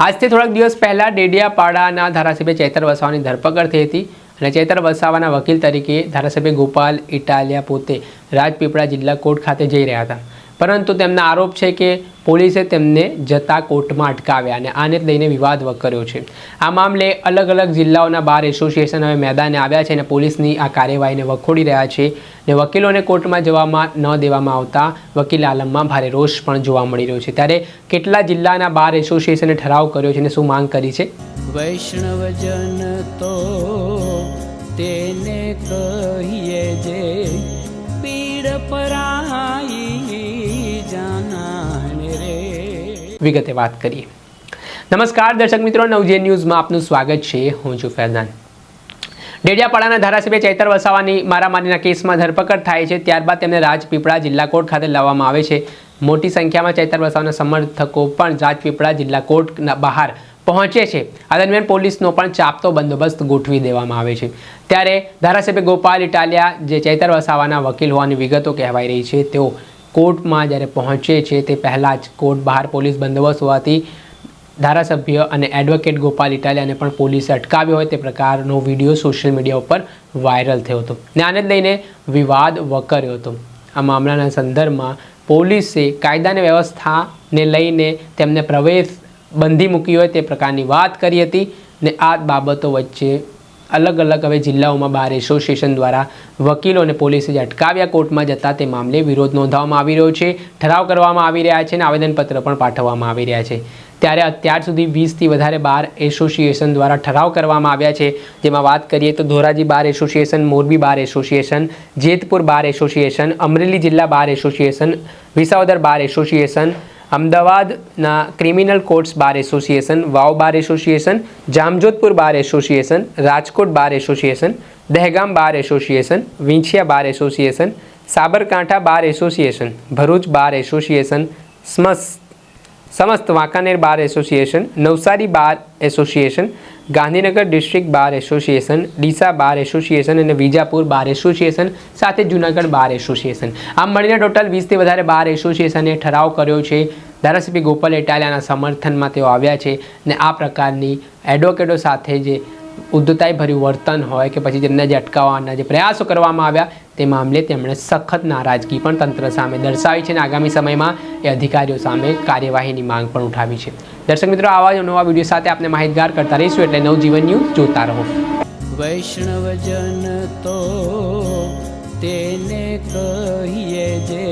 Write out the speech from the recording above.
આજથી થોડાક દિવસ પહેલાં ડેડિયાપાડાના ધારાસભ્ય ચેતર વસાવાની ધરપકડ થઈ હતી અને ચેતર વસાવાના વકીલ તરીકે ધારાસભ્ય ગોપાલ ઇટાલિયા પોતે રાજપીપળા જિલ્લા કોર્ટ ખાતે જઈ રહ્યા હતા. પરંતુ તેમના આરોપ છે કે પોલીસે તેમને જતા કોર્ટમાં અટકાવ્યા અને આને લઈને વિવાદ વકર્યો છે. આ મામલે અલગ અલગ જિલ્લાઓના બાર એસોસિએશન હવે મેદાને આવ્યા છે અને પોલીસની આ કાર્યવાહીને વખોડી રહ્યા છે ને વકીલોને કોર્ટમાં જવામાં ન દેવામાં આવતા વકીલ આલમમાં ભારે રોષ પણ જોવા મળી રહ્યો છે. ત્યારે કેટલા જિલ્લાના બાર એસોસિએશને ઠરાવ કર્યો છે અને શું માંગ કરી છે? વૈષ્ણવજન તો તેને કહીએ જે પીડ પરાઈ વિગતે વાત કરીએ. નમસ્કાર દર્શક મિત્રો, નવજે ન્યૂઝમાં આપનું સ્વાગત છે. હું છું ફેરદાન. ડેડિયાપાડાના ધારાસભ્ય ચૈતર વસાવાની મારામારીના કેસમાં ધરપકડ થાય છે. ત્યારબાદ તેમને રાજપીપળા જિલ્લા કોર્ટ ખાતે લાવવામાં આવે છે. મોટી સંખ્યામાં ચૈતર વસાવાના સમર્થકો પણ રાજપીપળા જિલ્લા કોર્ટના બહાર પહોંચે છે. આ દરમિયાન પોલીસનો પણ ચાપતો બંદોબસ્ત ગોઠવી દેવામાં આવે છે. ત્યારે ધારાસભ્ય ગોપાલ ઇટાલિયા, જે ચૈતર વસાવાના વકીલ હોવાની વિગતો કહેવાઈ રહી છે, તેઓ કોર્ટમાં જ્યારે પહોંચે છે તે પહેલાં જ કોર્ટ બહાર પોલીસ બંદોબસ્ત હોવાથી ધારાસભ્ય અને એડવોકેટ ગોપાલ ઇટાલિયાને પણ પોલીસે અટકાવ્યો હોય તે પ્રકારનો વીડિયો સોશિયલ મીડિયા ઉપર વાયરલ થયો હતો. ને આને લઈને વિવાદ વકર્યો હતો. આ મામલાના સંદર્ભમાં પોલીસે કાયદાની વ્યવસ્થાને લઈને તેમને પ્રવેશ બંધી મૂકી હોય તે પ્રકારની વાત કરી હતી ને આ બાબતો વચ્ચે અલગ અલગ હવે જિલ્લાઓમાં બાર એસોસિએશન દ્વારા વકીલો અને પોલીસે જે અટકાવ્યા કોર્ટમાં જતા તે મામલે વિરોધ નોંધાવવામાં આવી રહ્યો છે. ઠરાવ કરવામાં આવી રહ્યા છે અને આવેદનપત્ર પણ પાઠવવામાં આવી રહ્યા છે. ત્યારે અત્યાર સુધી વીસથી વધારે બાર એસોસિએશન દ્વારા ઠરાવ કરવામાં આવ્યા છે. જેમાં વાત કરીએ તો Dhoraji bar association, Morbi bar association, Jetpur bar association, Amreli જિલ્લા bar association, Visavadar bar association અમદાવાદના criminal courts bar association Vav bar association Jamjodhpur bar association Rajkot bar association Dahegam bar association Vinchhiya bar association Sabarkantha bar association Bharuch bar association સ્મસ સમસ્ત Wankaner bar association, Navsari bar association, Gandhinagar district bar association, Deesa bar association અને Vijapur bar association, સાથે Junagadh bar association. આમ મળીને total વીસથી વધારે બાર એસોસિએશને ઠરાવ કર્યો છે. ધારાસભ્ય ગોપાલ ઇટાલિયાના સમર્થનમાં તેઓ આવ્યા છે અને આ પ્રકારની એડવોકેટો સાથે જે ઉદ્ધતાઈભર્યું વર્તન હોય કે પછી જેમને જે અટકાવવાના જે પ્રયાસો કરવામાં આવ્યા, તે મામલે તેમણે સખત નારાજગી પણ તંત્ર સામે દર્શાવી છે અને આગામી સમયમાં એ અધિકારીઓ સામે કાર્યવાહીની માંગ પણ ઉઠાવી છે. દર્શક મિત્રો, આવા જ નવા વીડિયો સાથે આપણે માહિતગાર કરતા રહીશું એટલે નવજીવન ન્યૂઝ જોતા રહો. વૈષ્ણવજન તો તેને કહીએ જે